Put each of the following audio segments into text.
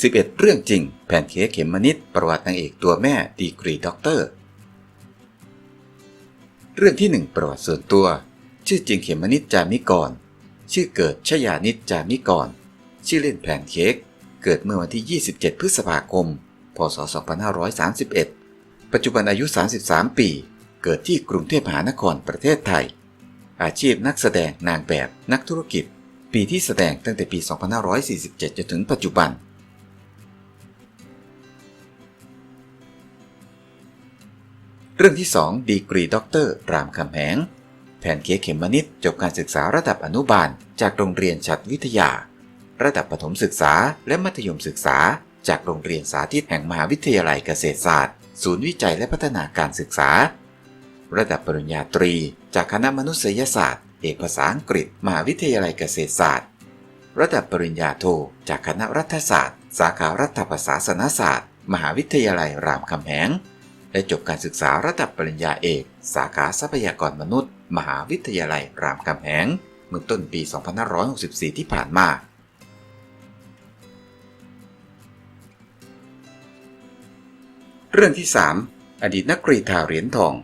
11 เรื่องจริง แผ่นเค้กเขมมนิดประวัตินางเอกตัวแม่ดีกรีด็อกเตอร์ เรื่องที่ 1 ประวัติส่วนตัว ชื่อจริงเขมมนิดจามิกร ชื่อเกิดชยานิดจามิกร ชื่อเล่นแผ่นเค้ก เกิดเมื่อวันที่ 27 พฤษภาคม พศ 2531 ปัจจุบันอายุ 33 ปี เกิดที่กรุงเทพมหานครประเทศไทย อาชีพนักแสดงนางแบบนักธุรกิจ ปีที่แสดงตั้งแต่ปี 2547 จนถึงปัจจุบัน เรื่องที่ 2 ดีกรีด็อกเตอร์รามคำแหง แผนเค้กเขมมนิดจบการศึกษาระดับอนุบาล จากโรงเรียนฉัตรวิทยา ระดับประถมศึกษาและมัธยมศึกษา จากโรงเรียนสาธิตแห่งมหาวิทยาลัยเกษตรศาสตร์ ศูนย์วิจัยและพัฒนาการศึกษา ระดับปริญญาตรี จากคณะมนุษยศาสตร์ เอกภาษาอังกฤษ มหาวิทยาลัยเกษตรศาสตร์ ระดับปริญญาโท จากคณะรัฐศาสตร์ สาขารัฐประศาสนศาสตร์ มหาวิทยาลัยรามคำแหง และจบการศึกษาระดับปริญญาเอก สาขาทรัพยากรมนุษย์ มหาวิทยาลัยรามคำแหงเมื่อต้นปี 2564 ที่ผ่านมาเรื่องที่ 3 อดีตนักกรีธาเหรียญทอง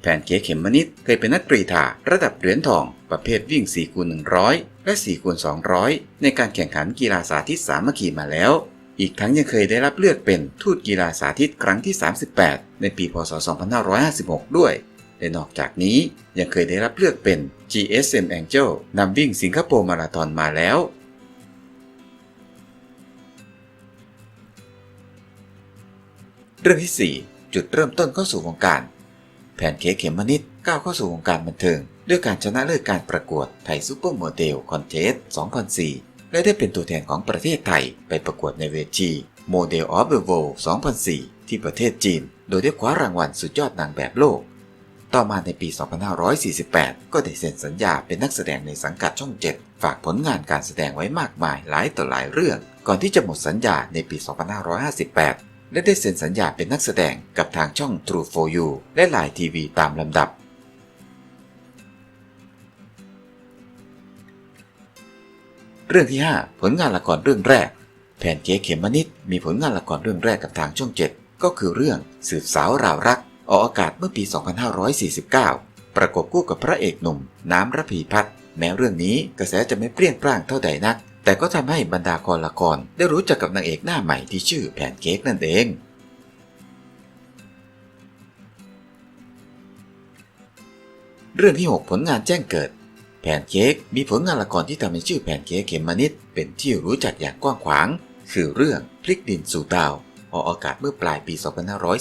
แผนเค้กเข็มมนิดเคยเป็นนักกรีธาระดับเหรียญทอง ประเภทวิ่ง4คูณ100 และ4คูณ200 ในการแข่งขันกีฬาสาธิตสามัคคีมาแล้ว อีกทั้งยังเคยได้รับเลือกเป็นทูตกีฬาสาธิตครั้งที่ 38 ในปีพศ 2556 ด้วย และนอกจากนี้ยังเคยได้รับเลือกเป็น GSM Angel นำวิ่งสิงคโปร์มาราธอนมาแล้วเรื่องที่ 4 จุดเริ่มต้นเข้าสู่วงการ แผนเค้กเขมมนิดก้าวเข้าสู่วงการบันเทิง ด้วยการชนะเลิศการประกวดไทยซูเปอร์โมเดลคอนเทสต์2004 และได้เป็นตัวแทนของประเทศไทยไปประกวดในเวทีโมเดลออฟเดอะ World 2004 ที่ประเทศจีน โดยได้คว้ารางวัลสุดยอดนางแบบโลก ต่อมาในปี 2548 ก็ได้เซ็นสัญญาเป็นนักแสดงในสังกัดช่อง 7 ฝากผลงานการแสดงไว้มากมายหลายต่อหลายเรื่อง ก่อนที่จะหมดสัญญาในปี 2558 และได้เซ็นสัญญาเป็นนักแสดงกับทางช่อง True for You และหลายทีวีตามลำดับ เรื่องที่ 5 ผลงานละครเรื่องแรก แผนเค้กเขมมนิดมีผลงานละครเรื่องแรกกับทางช่อง 7 ก็คือเรื่องสืบสาวราวรัก ออกอากาศเมื่อปี 2549 ประกบคู่กับพระเอกหนุ่ม น้ำระพีพัฒน์แม้เรื่องนี้กระแสจะไม่เปรี้ยงปร้างเท่าใดนัก แต่ก็ทำให้บรรดาคอละครได้รู้จักกับนางเอกหน้าใหม่ที่ชื่อแผนเค้กนั่นเองเรื่องที่ 6 ผลงานแจ้งเกิด แผนเค้กมีผลงานละครที่ทำให้ชื่อแผนเค้กเขมมานิดเป็นที่รู้จักอย่างกว้างขวาง คือเรื่องพลิกดินสู่ดาวออกอากาศเมื่อปลายปี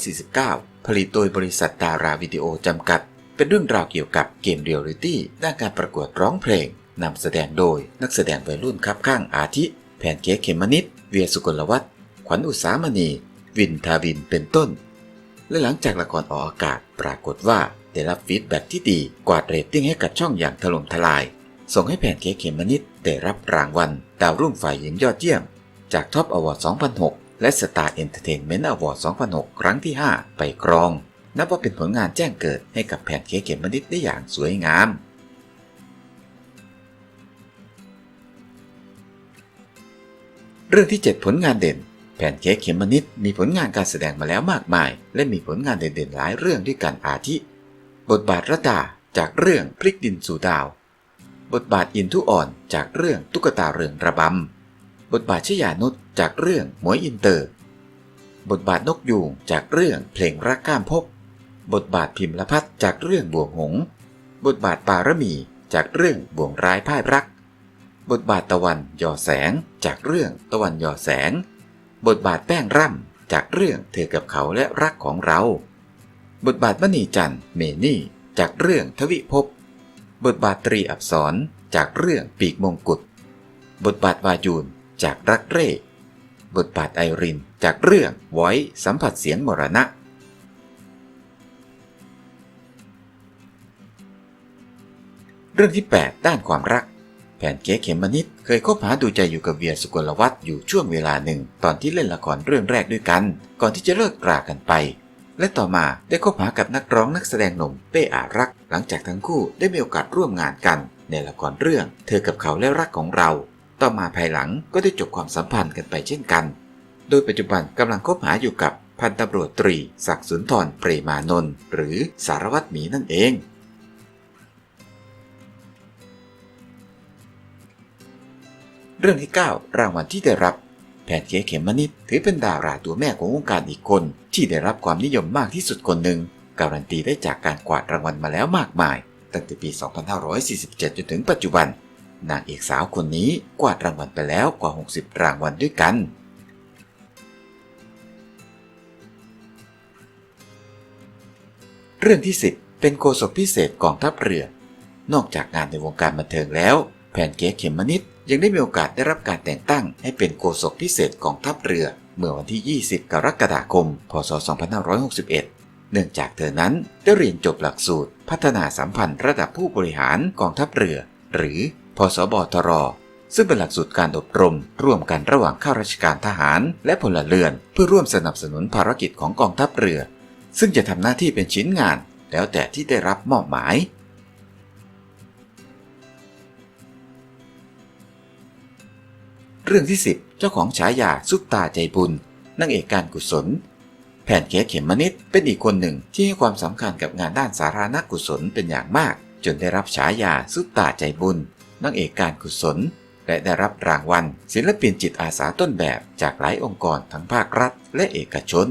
2549 ผลิตโดยบริษัทดาราวิดีโอจำกัด เป็นเรื่องราวเกี่ยวกับเกมเรียลลิตี้ด้านการประกวดร้องเพลงนำแสดงโดยนักแสดงวัยรุ่นครับข้างอาทิแผนเค้กเขมมานิดเวียสุกลวัฒน์ขวัญอุสามณี วินทาวินเป็นต้น และหลังจากละครออกอากาศปรากฏว่า ได้รับฟีดแบ็ที่ดีกวาดเรตติ้งให้กับช่องอย่างถล่มทลาย ส่งให้แผนเค้กเขมมนิดได้รับรางวัล ดาวรุ่งฝ่ายหญิงยอดเยี่ยม จากท็อปอวอร์ด2006 และสตาร์เอนเตอร์เทนเมนต์อวอร์ด2006 ครั้งที่ 5 ไปครอง นับว่าเป็นผลงานแจ้งเกิดให้กับแผนเค้กเขมมนิดได้อย่างสวยงามเรื่องที่ 7 ผลงานเด่น แผนเค้กเขมมนิดมีผลงานการแสดงมาแล้วมากมาย และมีผลงานเด่นๆหลายเรื่องด้วยกันอาทิ บทบาทระดาจากเรื่องพลิกดินสู่ดาว บทบาทอินทุอ่อนจากเรื่องตุ๊กตาเรืองระบำ บทบาทชยานุชจากเรื่องหมวยอินเตอร์ บทบาทนกยูงจากเรื่องเพลงรักก้ามพบบทบาทพิมพ์ละพัดจากเรื่องบ่วงหง บทบาทปารมีจากเรื่องบ่วงร้ายพ่ายรัก บทบาทตะวันย่อแสงจากเรื่องตะวันย่อแสง บทบาทแป้งร่ำจากเรื่องเธอกับเขาและรักของเรา บทบาทมณีจันทร์เมนี่ จากเรื่องทวิภพ บทบาทตรีอับสรจากเรื่องปีกมงกุฎ บทบาทวายูนจากรักเร่ บทบาทไอรินจากเรื่องไว้สัมผัสเสียงมรณะ เรื่องที่ 8 ด้านความรัก แผนเก๋เขมมนิดเคยคบหาดูใจอยู่กับเวียสุกลวัฒน์อยู่ช่วงเวลาหนึ่ง ตอนที่เล่นละครเรื่องแรกด้วยกัน ก่อนที่จะเลิกรากันไป และต่อมาได้คบหากับนักร้องนักแสดงหนุ่มเป้อารัก หลังจากทั้งคู่ได้มีโอกาสร่วมงานกัน ในละครเรื่อง เธอกับเขาและรักของเรา ต่อมาภายหลังก็ได้จบความสัมพันธ์กันไปเช่นกัน โดยปัจจุบันกำลังคบหาอยู่กับพันตำรวจตรีศักดิ์สุนทรเปรมานนท์หรือสารวัตรหมีนั่นเองเรื่องที่ 9 รางวัลที่ได้รับ พนเค้กเขมมนิดถือเป็นดาราตัวแม่ของวงการอีกคน ที่ได้รับความนิยมมากที่สุดคนหนึ่ง การันตีได้จากการกวาดรางวัลมาแล้วมากมาย ตั้งแต่ปี 2547 จนถึงปัจจุบัน นางเอกสาวคนนี้กวาดรางวัลไปแล้วกว่า 60 รางวัลด้วยกัน เรื่องที่ 10 เป็นโฆษกพิเศษกองทัพเรือ นอกจากงานในวงการบันเทิงแล้ว แพนเค้กเขมมนิด ยังได้มีโอกาสได้รับการแต่งตั้งให้เป็นโฆษกพิเศษกองทัพเรือ เมื่อวันที่ 20 กรกฎาคม พศ 2561 เนื่องจากเธอนั้นได้เรียนจบหลักสูตร พัฒนาสัมพันธ์ระดับผู้บริหารกองทัพเรือ หรือพสบทรซึ่งเป็นหลักสูตรการอบรม ร่วมกันระหว่างข้าราชการทหาร และพลเรือน เพื่อร่วมสนับสนุนภารกิจของกองทัพเรือ ซึ่งจะทำหน้าที่เป็นชิ้นงาน แล้วแต่ที่ได้รับมอบหมาย เรื่องที่ 10 เจ้าของฉายาซุปตาใจบุญนางเอกการกุศล แผ่นเค้กเขมมนิดเป็นอีกคนหนึ่งที่ให้ความสำคัญกับงานด้านสาธารณกุศลเป็นอย่างมาก จนได้รับฉายาซุปตาใจบุญนางเอกการกุศล และได้รับรางวัล ศิลปินจิตอาสาต้นแบบจากหลายองค์กรทั้งภาครัฐ และเอกชน